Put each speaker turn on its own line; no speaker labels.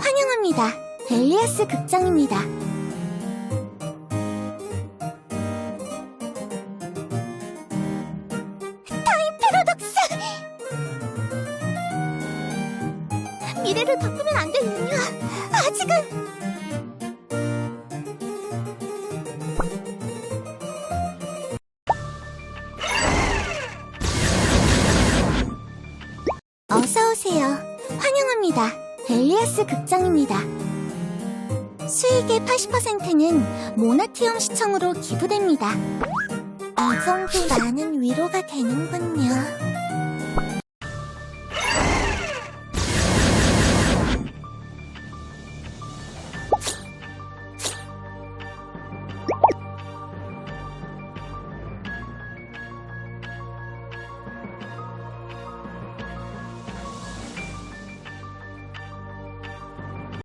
환영합니다. 벨리아스 극장입니다. 타임 패러독스! 미래를 바꾸면 안 되는요. 아직은 어서 오세요. 환영합니다. 벨리아스 극장입니다. 수익의 80%는 모나티움 시청으로 기부됩니다. 이 정도 많은 위로가 되는군요.